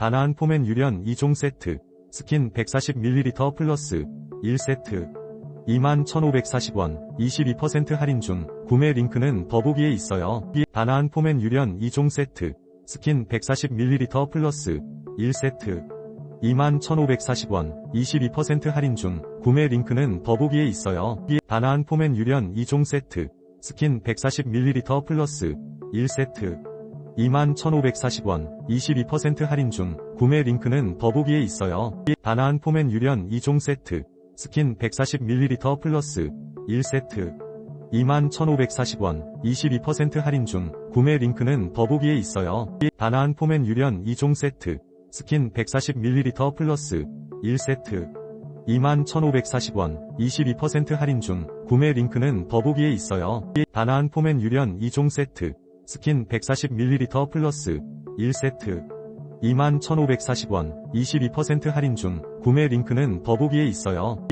다나한 포맨 유련 2종 세트, 스킨 140ml 플러스 1세트. 21,540원, 22% 할인 중, 구매 링크는 더보기에 있어요. 다나한 포맨 유련 2종 세트, 스킨 140ml 플러스 1세트. 21,540원, 22% 할인 중, 구매 링크는 더보기에 있어요. 다나한 포맨 유련 2종 세트, 스킨 140ml 플러스 1세트. 21,540원, 22% 할인 중, 구매 링크는 더보기에 있어요. 다나한 포맨 유련 2종 세트, 스킨 140ml 플러스 1세트. 21,540원, 22% 할인 중, 구매 링크는 더보기에 있어요. 다나한 포맨 유련 2종 세트, 스킨 140ml 플러스 1세트. 21,540원, 22% 할인 중, 구매 링크는 더보기에 있어요. 다나한 포맨 유련 2종 세트, 스킨 140ml 플러스 1세트. 21,540원, 22% 할인 중, 구매 링크는 더보기에 있어요.